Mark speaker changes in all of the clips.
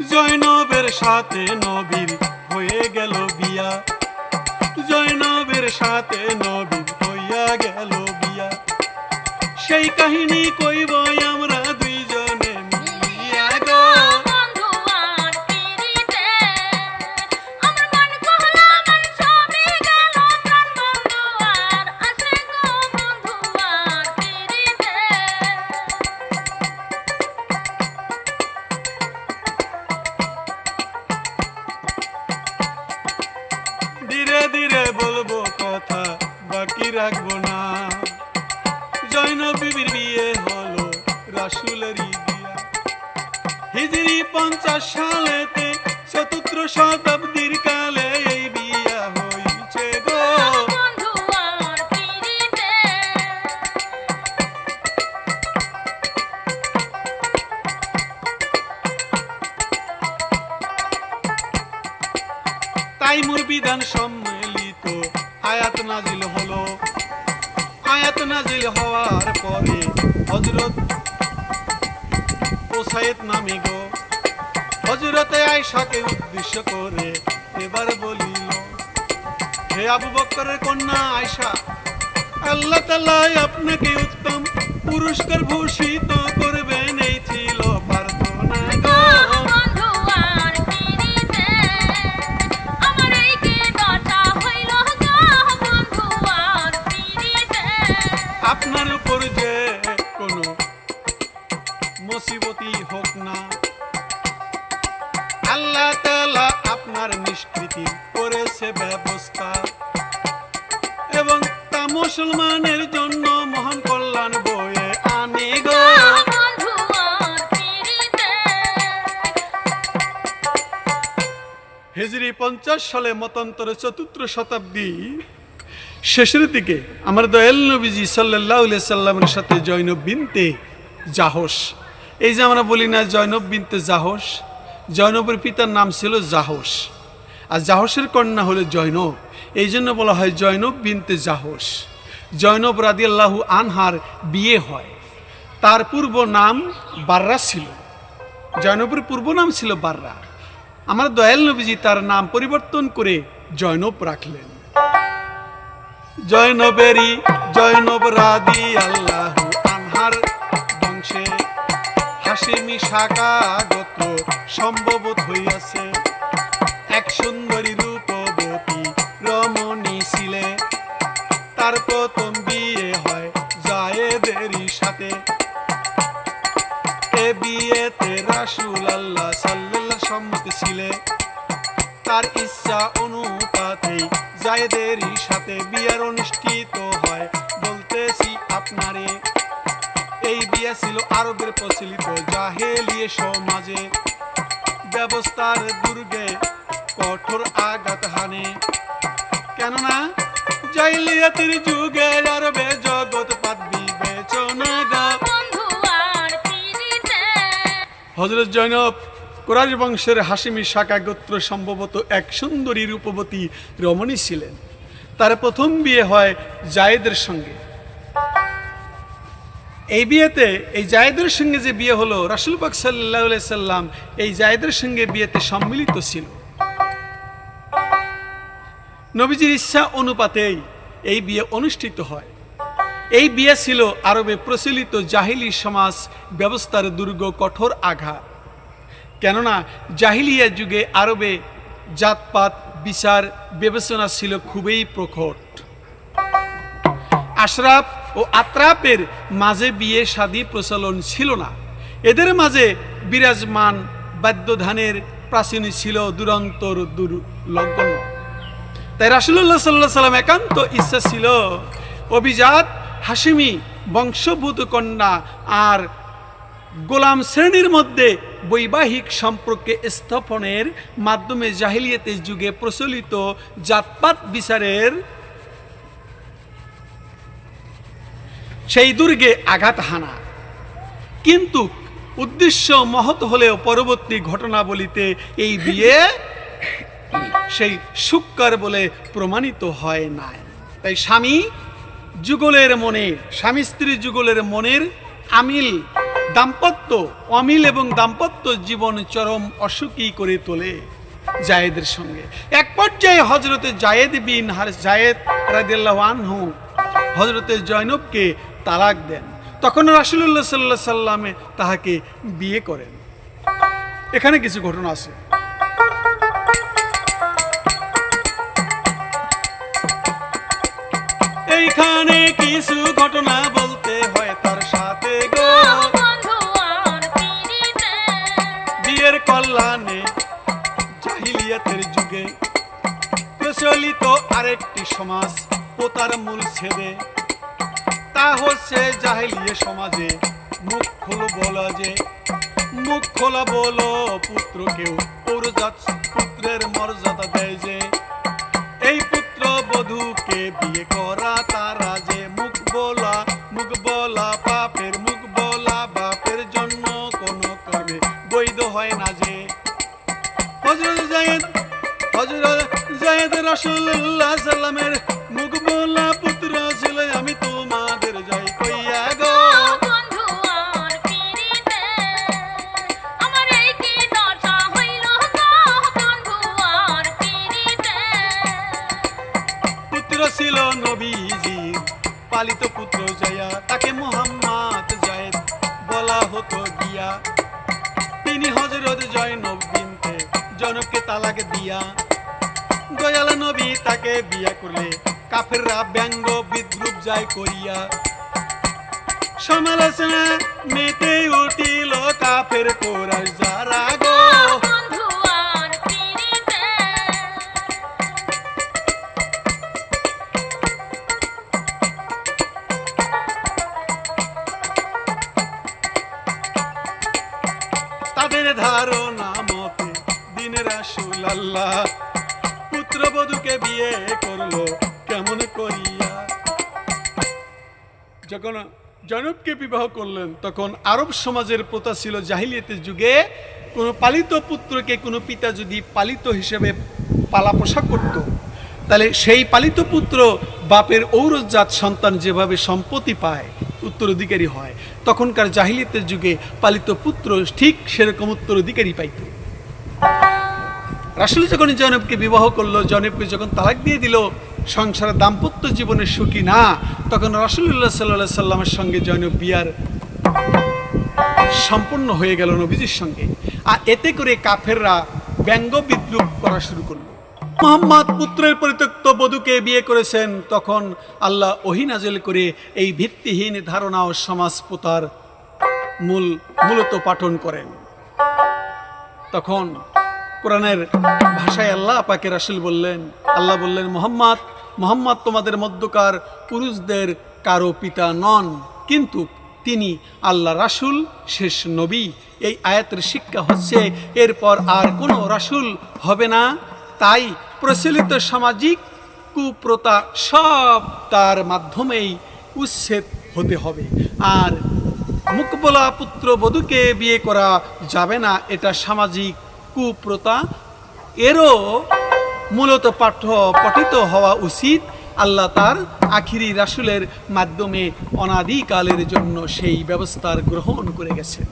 Speaker 1: জয়নবের সাথে নবীর হয়ে গেল বিয়া। জয়নবের সাথে নবীর হইয়া গেল বিয়া। সেই কাহিনী কইব আমরা হিজরি পঞ্চাশ সালেতে চতুর্থ শতাব্দীর কালে আবু বক্করের কন্যা আয়সা আল্লাহ তালাই আপনাকে উত্তম পুরস্কার ভূষিত করবেন পঞ্চাশ সালে মতান্তরে চতুর্থ শতাব্দী শেষের দিকে আমার দয়াল নবীজি সাল্লাহ সাল্লামের সাথে জৈনব বিনতে জাহস। এই যে আমরা বলি না জৈনব বিনতে জাহস, জৈনবের পিতার নাম ছিল জাহস। আর জাহসের কন্যা হলো জৈনব এই জন্য বলা হয় জৈনব বিনতে জাহস। জৈনব রাদিয়াল্লাহু আনহার বিয়ে হয়। তার পূর্ব নাম বাররা ছিল। জৈনবের পূর্ব নাম ছিল বাররা। আমার দয়াল নবীজি তার নাম পরিবর্তন করে জয়নব রাখলেন। জয়নবেরই জয়নব রাদি আল্লাহ আনহার বংশে হাসিমি শাখা গোত্র সম্ভবত হইয়াছে। এক সুন্দরী রূপবতী রমণী ছিলে। তার প্রথম বিয়ে হয় জায়েদেরই সাথে। এ বিয়েতে রাসুল আল্লাহ সম্মতি ছিলে তার ইচ্ছা অনুপাতে জায়েদেরই সাথে বিয়ার অনুষ্ঠিত হয়। বলতেছি আপনারে এই বিয়ে ছিল আরবের প্রচলিত জাহেলিয়ে সমাজে। ব্যবস্থার দুর্গে কঠোর আঘাত হানে। কেননা জাইলিয়াতির যুগে আরবে জগৎ পাত বিবেচনা হজরত জৈনব কোরআশ বংশের হাসিমি শাখা গোত্র সম্ভবত এক সুন্দরী রূপবতী রমণী ছিলেন। তার প্রথম বিয়ে হয় জায়েদের সঙ্গে। এই বিয়েতে, এই জায়েদের সঙ্গে যে বিয়ে হলো, রাসুল পাক সাল্লাহ সাল্লাম এই জায়েদের সঙ্গে বিয়েতে সম্মিলিত ছিল। নবীজির ইচ্ছা অনুপাতেই এই বিয়ে অনুষ্ঠিত হয়। এই বিয়ে ছিল আরবে প্রচলিত জাহিলি সমাজ ব্যবস্থার দুর্গ কঠোর আঘাত। কেননা জাহিলিয়া যুগে আরবে জাতপাত, বিচার, বিবেচনা ছিল খুবই প্রখট আশরাফ ও আত্রাপের মাঝে বিয়ে শাদী প্রচলন ছিল না। এদের মাঝে বিরাজমান বাদ্যধানের প্রাচীন ছিল দুরন্তর দুর্লগ্ন তাই রাসুল্লাহ সাল্লাহ সাল্লাম একান্ত ইচ্ছা ছিল অভিজাত হাসিমি বংশভূত কন্যা আর গোলাম শ্রেণির মধ্যে বৈবাহিক সম্পর্কে স্থাপনের মাধ্যমে জাহিলিয়াতের যুগে প্রচলিত জাতপাত বিচারের সেই দুর্গে আঘাত হানা। কিন্তু উদ্দেশ্য মহৎ হলেও পরবর্তী ঘটনাবলিতে এই বিয়ে সেই সুক্কার বলে প্রমাণিত হয় না তাই স্বামী যুগলের মনে, স্বামী স্ত্রী যুগলের মনের আমিল দাম্পত্য, অমিল এবং দাম্পত্য জীবন চরম অসুখী করে তোলে জায়েদের সঙ্গে। এক পর্যায়ে হজরতে জায়েদ বিন হার জায়েদ রাদিয়াল্লাহু আনহু হজরতে জয়নবকে তালাক দেন। তখন রাসূলুল্লাহ সাল্লাহ সাল্লামে তাহাকে বিয়ে করেন। এখানে কিছু ঘটনা আছে। এইখানে কিছু ঘটনা বলতে জাহিলিয়াতের যুগে প্রচলিত আরেকটি সমাজ পোতার মূল ছেদে। তা হচ্ছে জাহিলিয়া সমাজে মুখ খোলো বলা যে, মুখ খোলা বলো পুত্রকেও পুত্রের মর্যাদা দেয় যে। জায়েদ সাল্লামের মুখ বলা পুত্র ছিল আমি তোমাদের জয় কইয়া গো। পুত্র ছিল নবীজি পালিত পুত্র জয়া তাকে মোহাম্মদ জায়েদ বলা হতো গিয়া। তিনি হজরত জয়নব বিনতে জনককে তালাক দিয়া দয়াল নবী তাকে বিয়া করলে, কাফেররা ব্যঙ্গ বিদ্রুপ যায় করিয়া। সমালোচনা মেতে উঠিল কাফের কোরাস যারা গো। তাদের ধারণা মতে দিনের রাসুল আল্লাহ পুত্রবধূকে বিয়ে করল, কেমন করিয়া? যখন জনবকে বিবাহ করলেন, তখন আরব সমাজের প্রথা ছিল জাহিলিয়াতের যুগে কোনো পালিত পুত্রকে কোনো পিতা যদি পালিত হিসেবে পালা পোষা করত, তাহলে সেই পালিত পুত্র বাপের ঔরজাত সন্তান যেভাবে সম্পত্তি পায়, উত্তরাধিকারী হয়, তখনকার জাহিলিয়াতের যুগে পালিত পুত্র ঠিক সেরকম উত্তরাধিকারী পাইত। রাসুল যখন জনবকে বিবাহ করল, জনবকে যখন তালাক দিয়ে দিল, সংসারে দাম্পত্য জীবনের সুখী না, তখন রাসুল্লাহ সাল্লাহ সাল্লামের সঙ্গে জনব বিয়ার সম্পূর্ণ হয়ে গেল নবীজির সঙ্গে। আর এতে করে কাফেররা ব্যঙ্গ বিদ্রুপ করা শুরু করল। মোহাম্মদ পুত্রের পরিত্যক্ত বধূকে বিয়ে করেছেন, তখন আল্লাহ ওহিনাজেল করে এই ভিত্তিহীন ধারণা ও সমাজ পোতার মূল, মূলত পাঠন করেন। তখন কোরআনের ভাষায় আল্লাহ পাকে রাসুল বললেন, আল্লাহ বললেন, মোহাম্মদ মোহাম্মদ তোমাদের মধ্যকার পুরুষদের কারও পিতা নন, কিন্তু তিনি আল্লাহ রাসুল, শেষ নবী। এই আয়াতের শিক্ষা হচ্ছে, এরপর আর কোনো রাসুল হবে না। তাই প্রচলিত সামাজিক কুপ্রতা সব তার মাধ্যমেই উচ্ছেদ হতে হবে। আর মুকবলা পুত্র বধূকে বিয়ে করা যাবে না, এটা সামাজিক কুপ্রতা, এরও মূলত পাঠ্য পঠিত হওয়া উচিত। আল্লাহ তার আখিরি রাসুলের মাধ্যমে অনাদিকালের জন্য সেই ব্যবস্থার গ্রহণ করে গেছেন।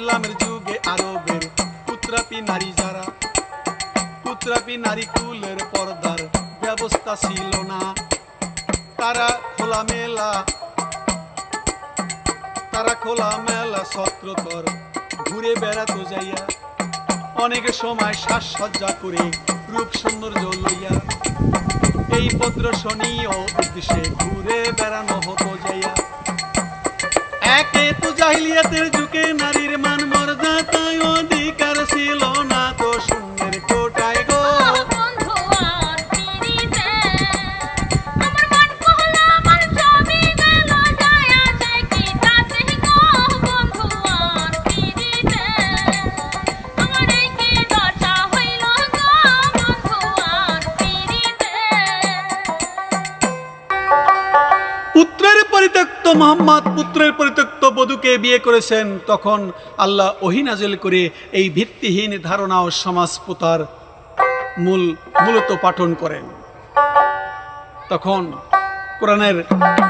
Speaker 1: ইসলামের যুগে আরবের পুত্রাপি নারী যারা পুত্রাপি নারী কুলের পর্দার ব্যবস্থা ছিল না। তারা খোলামেলা তারা খোলামেলা সত্রতর ঘুরে বেড়াতো যাইয়া, অনেক সময় সাজসজ্জা করে রূপ সৌন্দর্য লইয়া, এই প্রদর্শনীয় উদ্দেশ্যে ঘুরে বেড়ানো হতো যাইয়া একে তো জাহিলিয়াতের যুগে নারীর মান মর্যাদায় অধিকার ছিল না তো শূন্যের কোটায়। মোহাম্মদ, পুত্রের পরিত্যক্ত বধূকে বিয়ে করেছেন, তখন আল্লাহ ওহিনাজেল করে এই ভিত্তিহীন ধারণা ও সমাজ পোতার মূল, মূলত পাঠন করেন। তখন কোরআনের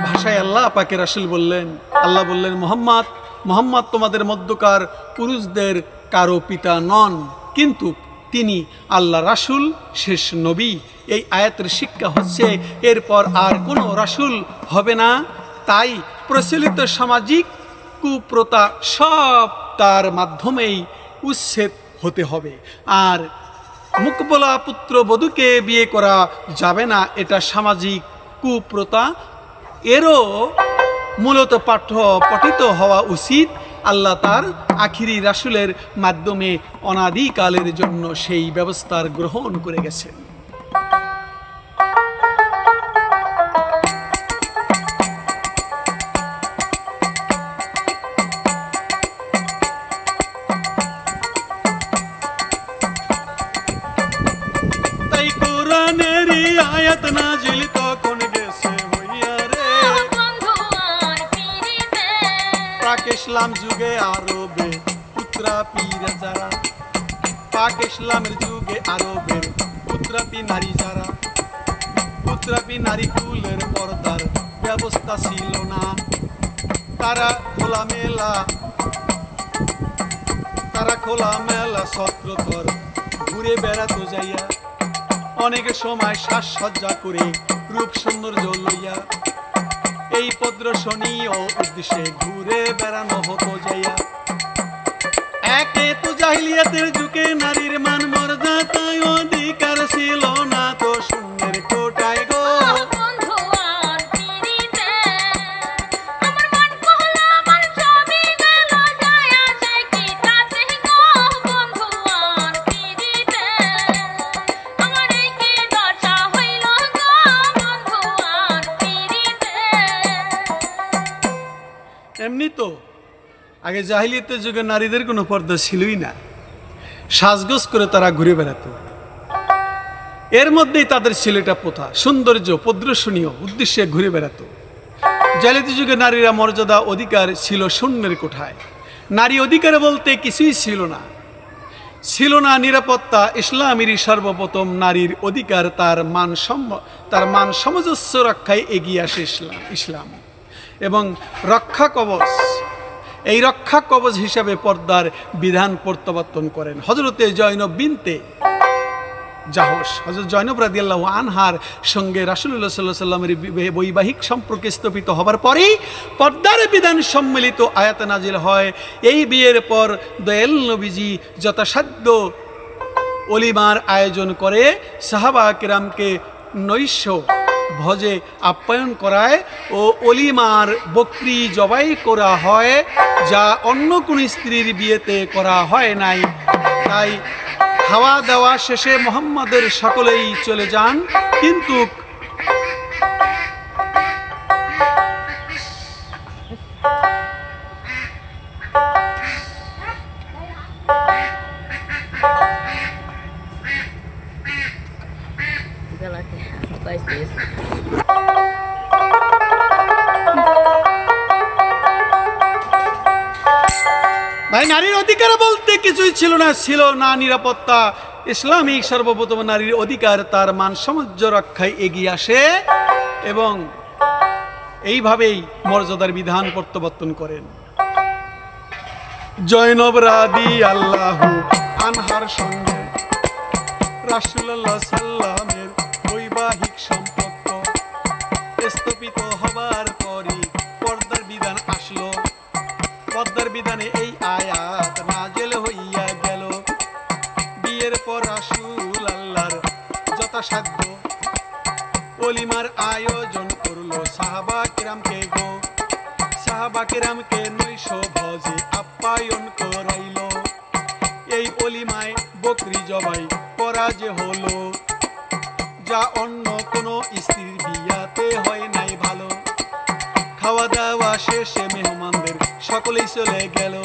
Speaker 1: ভাষায় আল্লাহ পাকে রাসুল বললেন, আল্লাহ বললেন, মোহাম্মদ মোহাম্মদ তোমাদের মধ্যকার পুরুষদের কারও পিতা নন, কিন্তু তিনি আল্লাহ রাসুল, শেষ নবী। এই আয়াতের শিক্ষা হচ্ছে, এরপর আর কোনো রাসুল হবে না তাই প্রচলিত সামাজিক কুপ্রতা সব তার মাধ্যমেই উচ্ছেদ হতে হবে। আর মুকবলা পুত্র বধূকে বিয়ে করা যাবে না, এটা সামাজিক কুপ্রতা এরও মূলত পাঠ্য পঠিত হওয়া উচিত। আল্লাহ তার আখিরি রাসুলের মাধ্যমে অনাদিকালের জন্য সেই ব্যবস্থার গ্রহণ করে গেছেন। পুত্রাপি নারী কুলের পর্দার ব্যবস্থা ছিল না তারা খোলা মেলা তারা খোলা মেলা সত্রতর ঘুরে বেড়াতো যাইয়া অনেক সময় সাজসজ্জা করে রূপ সৌন্দর্য লইয়া। এই প্রদর্শনী ও উদ্দেশ্যে ঘুরে বেড়ানো হতো যাইয়া। একে তো জাহিলিয়াতের যুগে নারীর মান মর্যাদায় অধিকার ছিল না, তো শূন্যের কোটায় গো তো? আগে জাহিলিয়াতের যুগে নারীদের কোনো পর্দা ছিলই না। সাজগোজ করে তারা ঘুরে বেড়াতো। এর মধ্যেই তাদের ছিল এটা প্রথা সৌন্দর্য, প্রদর্শনীয় উদ্দেশ্যে ঘুরে বেড়াতো। জালিয়াতি যুগে নারীরা মর্যাদা, অধিকার ছিল শূন্যের কোঠায়। নারী অধিকার বলতে কিছুই ছিল না। ছিল না নিরাপত্তা, ইসলামেরই সর্বপ্রথম নারীর অধিকার, তার মান তার মান সামঞ্জস্য রক্ষায় এগিয়ে আসে ইসলাম ইসলাম। এবং রক্ষা কবচ। এই রক্ষা কবচ হিসাবে পর্দার বিধান প্রত্যাবর্তন করেন হজরতে জৈনব বিনতে জাহস হজরত জৈনব রাদিয়াল্লাহু আনহার সঙ্গে রাসূলুল্লাহ সাল্লাহ সাল্লামের বৈবাহিক সম্পর্ক স্থাপিত হবার পরেই পর্দার বিধান সম্মিলিত আয়াত নাজিল হয়। এই বিয়ের পর দয়াল নবীজি যথাসাধ্য অলিমার আয়োজন করে সাহাবা কিরামকে নৈশ ভজে আপ্যায়ন করায় ও অলিমার বকরি জবাই করা হয়, যা অন্য কোন স্ত্রীর বিয়েতে করা হয় নাই। তাই খাওয়া দাওয়া শেষে মোহাম্মদের সকলেই চলে যান, কিন্তু
Speaker 2: isso.
Speaker 1: ভাই, নারীর অধিকার বলতে কিছুই ছিল না ছিল না নিরাপত্তা ইসলামিক সর্বপ্রথম নারীর অধিকার তার মান সামঞ্জ্য রক্ষায় এগিয়ে আসে এবং এইভাবেই মর্যাদার বিধান প্রত্যাবর্তন করেন জৈনব রাদি আল্লাহ আনহার সঙ্গে রাসুল্লাহ সাল্লামের আয়োজন করল সাহাবা গো। সাহাবা নৈশ ভজে আপ্যায়ন করাইল। এই বকরি জবাই হলো। যা অন্য কোনো স্ত্রীর বিয়াতে হয় নাই ভালো। খাওয়া দাওয়া শেষে মেহমানদের সকলেই চলে গেল।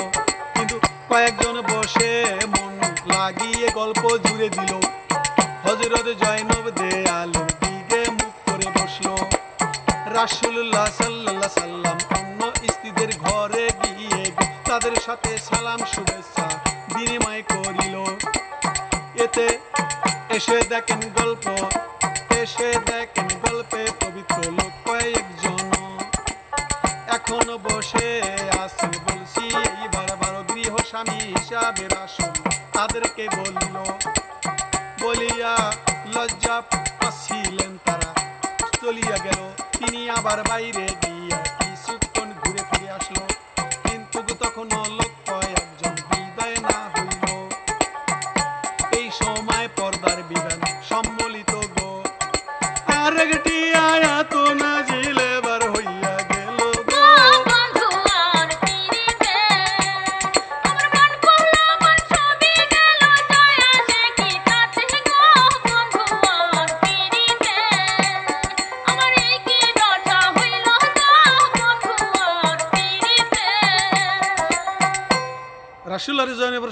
Speaker 1: কিন্তু কয়েকজন বসে মন লাগিয়ে গল্প জুড়ে দিল। রাসুল্লাহ সাল্লাহ সাল্লাম অন্য স্ত্রীদের ঘরে গিয়ে তাদের সাথে সালাম, শুভেচ্ছা, বিনিময় করিল। এতে এসে দেখেন গল্প, এসে দেখেন গল্পে পবিত্র লোক কয়েকজন। এখনও বসে আছে বলছি, এইবার বারো গৃহ স্বামী হিসাবে আসুন তাদেরকে বল। তিনি বাইরে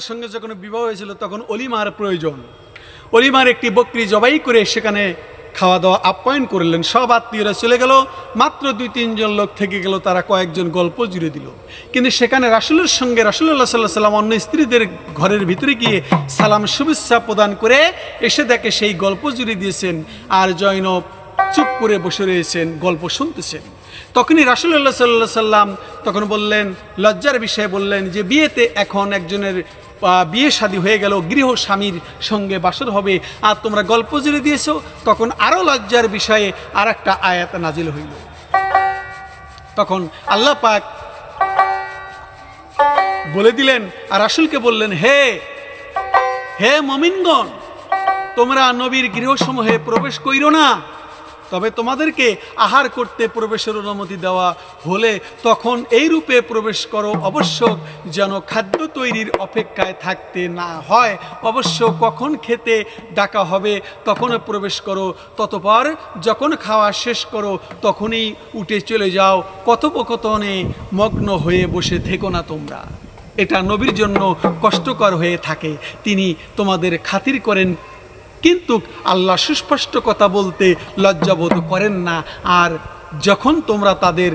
Speaker 1: রাসুল্লাহ সঙ্গে যখন বিবাহ হয়েছিল, তখন অলিমার প্রয়োজন। অলিমার একটি বকরি জবাই করে সেখানে খাওয়া দাওয়া আপ্যায়ন করলেন। সব আত্মীয়রা চলে গেল। মাত্র দুই, তিনজন লোক থেকে গেল, তারা কয়েকজন গল্প জুড়ে দিল। কিন্তু সেখানে রাসুলের সঙ্গে রাসুল্লাহ সাল্লাহ সাল্লাম অন্য স্ত্রীদের ঘরের ভিতরে গিয়ে সালাম, শুভেচ্ছা প্রদান করে এসে দেখে সেই গল্প জুড়ে দিয়েছেন আর জয়নব চুপ করে বসে রয়েছেন, গল্প শুনতেছেন। তখনই রাসুল্লাহ সাল্লাহ সাল্লাম তখন বললেন, লজ্জার বিষয়ে বললেন যে, বিয়েতে এখন একজনের বিয়ে শাদী হয়ে গেল, গৃহ স্বামীর সঙ্গে বাসর হবে। আর তোমরা গল্প জুড়ে দিয়েছ, তখন আরও লজ্জার বিষয়ে আর একটা আয়াত নাজিল হইল। তখন আল্লাহ পাক বলে দিলেন, আর রাসুলকে বললেন, হে হে মমিনগণ, তোমরা নবীর গৃহসমূহে প্রবেশ কইরো না। তবে তোমাদেরকে আহার করতে প্রবেশের অনুমতি দেওয়া হলে তখন এই রূপে প্রবেশ করো। অবশ্য যেন খাদ্য তৈরির অপেক্ষায় থাকতে না হয়। অবশ্য কখন খেতে ডাকা হবে, তখন প্রবেশ করো। ততপর যখন খাওয়া শেষ করো, তখনই উঠে চলে যাও। কথোপকথনে মগ্ন হয়ে বসে থেকো না তোমরা। এটা নবীর জন্য কষ্টকর হয়ে থাকে। তিনি তোমাদের খাতির করেন কিন্তু আল্লাহ সুস্পষ্ট কথা বলতে লজ্জাবোধ করেন না। আর যখন তোমরা তাদের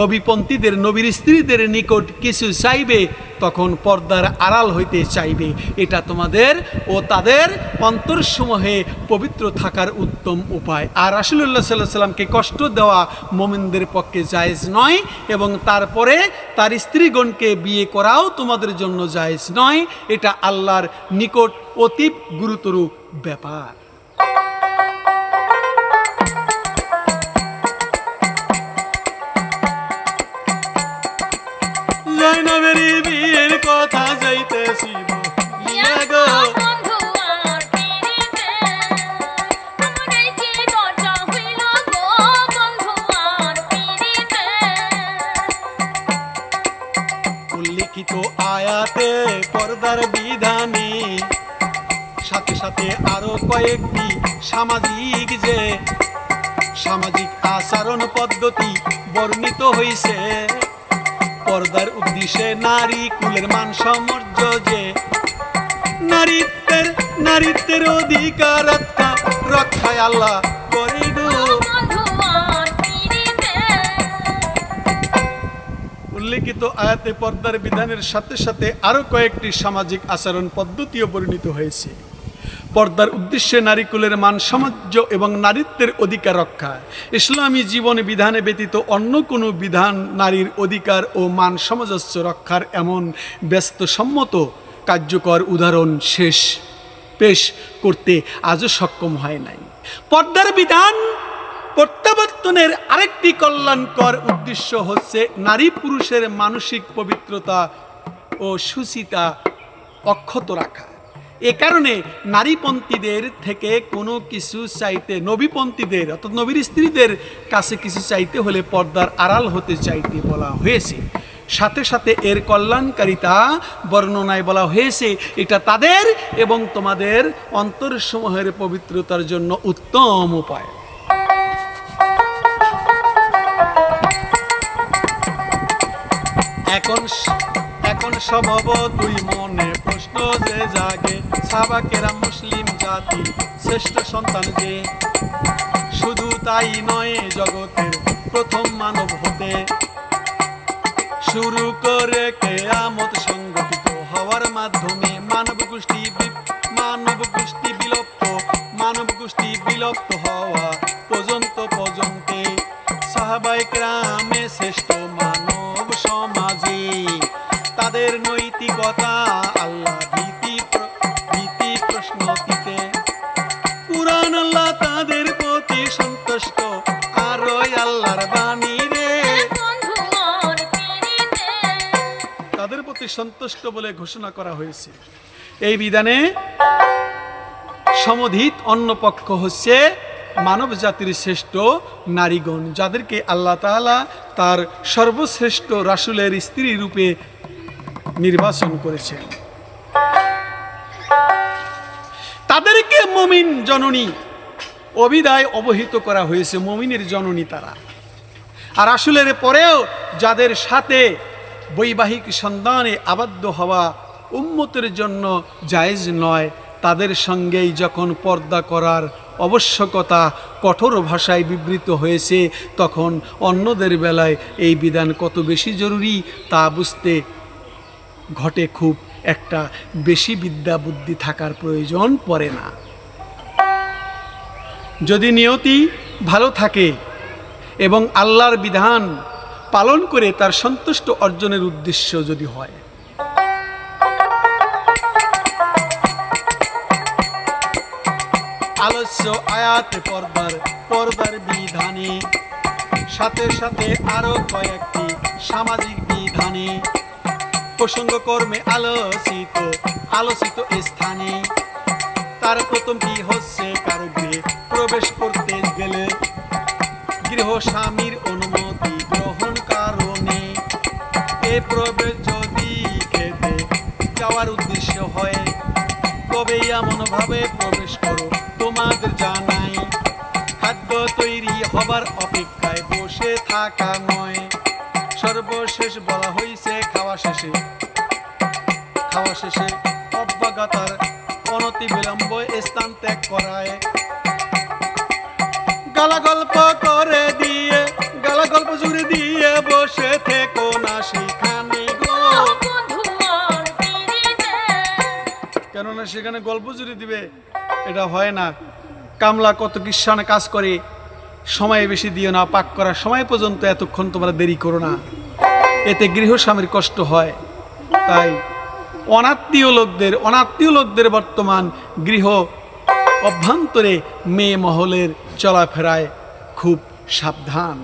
Speaker 1: নবীপন্থীদের, নবীর স্ত্রীদের নিকট কিছু চাইবে, তখন পর্দার আড়াল হইতে চাইবে। এটা তোমাদের ও তাদের অন্তরসমূহে পবিত্র থাকার উত্তম উপায়। আর রাসুলুল্লাহ সাল্লাহ সাল্লামকে কষ্ট দেওয়া মোমিনদের পক্ষে জায়েজ নয়, এবং তারপরে তার স্ত্রীগণকে বিয়ে করাও তোমাদের জন্য জায়েজ নয়। এটা আল্লাহর নিকট অতীব গুরুতর ব্যাপার। সামাজিক যে সামাজিক আচরণ পদ্ধতি বর্ণিত হয়েছে পর্দার উদ্দেশ্যে নারী কুলের মান সমর্য যে নারীত্বের নারীত্বের অধিকার রক্ষা রক্ষায় আল্লাহ করে
Speaker 3: আর
Speaker 1: উল্লেখিত আয়াতে পর্দার বিধানের সাথে সাথে আরও কয়েকটি সামাজিক আচরণ পদ্ধতিও পরিণত হয়েছে। পর্দার উদ্দেশ্যে নারীকুলের মান সমাজ্য এবং নারীত্বের অধিকার রক্ষা। ইসলামী জীবন বিধানে ব্যতীত অন্য কোনো বিধান নারীর অধিকার ও মান, সামঞ্জস্য রক্ষার এমন ব্যস্তসম্মত কার্যকর উদাহরণ শেষ পেশ করতে আজও সক্ষম হয় নাই। পর্দার বিধান প্রত্যাবর্তনের আরেকটি কল্যাণকর উদ্দেশ্য হচ্ছে নারী পুরুষের মানসিক পবিত্রতা ও সুচিতা অক্ষত রাখা। এ কারণে নারীপন্থীদের থেকে কোনো কিছু চাইতে নবীপন্থীদের, অর্থাৎ নবীর স্ত্রীদের কাছে কিছু চাইতে হলে পর্দার আড়াল হতে চাইতে বলা হয়েছে। সাথে সাথে এর কল্যাণকারিতা বর্ণনায় বলা হয়েছে, এটা তাদের এবং তোমাদের অন্তরসমূহের পবিত্রতার জন্য উত্তম উপায়। এখন এখন সম্ভব তুই মনে প্রশ্ন যে জাগে। সাবাকেরা মুসলিম জাতি, শ্রেষ্ঠ সন্তান যে শুধু তাই নয়, জগতের প্রথম মানব হতে। শুরু করে কেয়ামত সংগঠিত হওয়ার মাধ্যমে মানব গোষ্ঠী মানব গোষ্ঠী বিলুপ্ত, মানব গোষ্ঠী বিলুপ্ত হওয়া সন্তুষ্ট বলে ঘোষণা করা হয়েছে। এই বিধানে সমধিত অন্য পক্ষ হচ্ছে মানব জাতির শ্রেষ্ঠ নারীগণ, যাদেরকে আল্লাহ তার সর্বশ্রেষ্ঠ রাসূলের স্ত্রী রূপে নির্বাচন করেছেন তাদেরকে মমিন জননী অবিদায় অবহিত করা হয়েছে, মমিনের জননী তারা। আর আসলের পরেও যাদের সাথে বৈবাহিক সন্ধানে আবদ্ধ হওয়া উম্মতের জন্য জায়েজ নয়, তাদের সঙ্গেই যখন পর্দা করার আবশ্যকতা কঠোর ভাষায় বিবৃত হয়েছে, তখন অন্যদের বেলায় এই বিধান কত বেশি জরুরি তা বুঝতে ঘটে খুব একটা বেশি বিদ্যা বুদ্ধি থাকার প্রয়োজন পড়ে না। যদি নিয়তি ভালো থাকে এবং আল্লাহর বিধান পালন করে তার সন্তুষ্ট অর্জনের উদ্দেশ্য যদি হয়। আলস্য আয়াত পর্দার পর্দার বিধানে, সাথে সাথে আরও কয়েকটি সামাজিক বিধানে প্রসঙ্গ কর্মে আলোচিত আলোচিত স্থানে। তার প্রথমটি হচ্ছে? কারও গৃহে প্রবেশ করতে গেলে? গৃহ স্বামীর অনুমতি গ্রহণ কারণে। এ প্রবেশ যদি খেতে যাওয়ার উদ্দেশ্য হয় তবে এমন ভাবে প্রবেশ করো তোমাদের জানাই। খাদ্য তৈরি হবার অপেক্ষায় বসে থাকা নয়। সর্বশেষ বলা হয়েছে খাওয়া শেষে। খাওয়া শেষে অব্যাগতার অনতি বিলম্ব স্থান ত্যাগ করায়। গালা গল্প করে দিয়ে গালা গল্প জুড়ে দিয়ে বসে থেকো না সেখানে কেননা সেখানে গল্প জুড়ে দিবে, এটা হয় না। কামলা কত কিসানে কাজ করে, সময় বেশি দিও না, পাক করার সময় পর্যন্ত এতক্ষণ তোমরা দেরি করো না। এতে গৃহস্বামীর কষ্ট হয়। তাই অনাত্মীয় লোকদের অনাত্মীয় লোকদের বর্তমান গৃহ অভ্যন্তরে মেয়ে মহলের চলাফেরায় খুব সাবধান।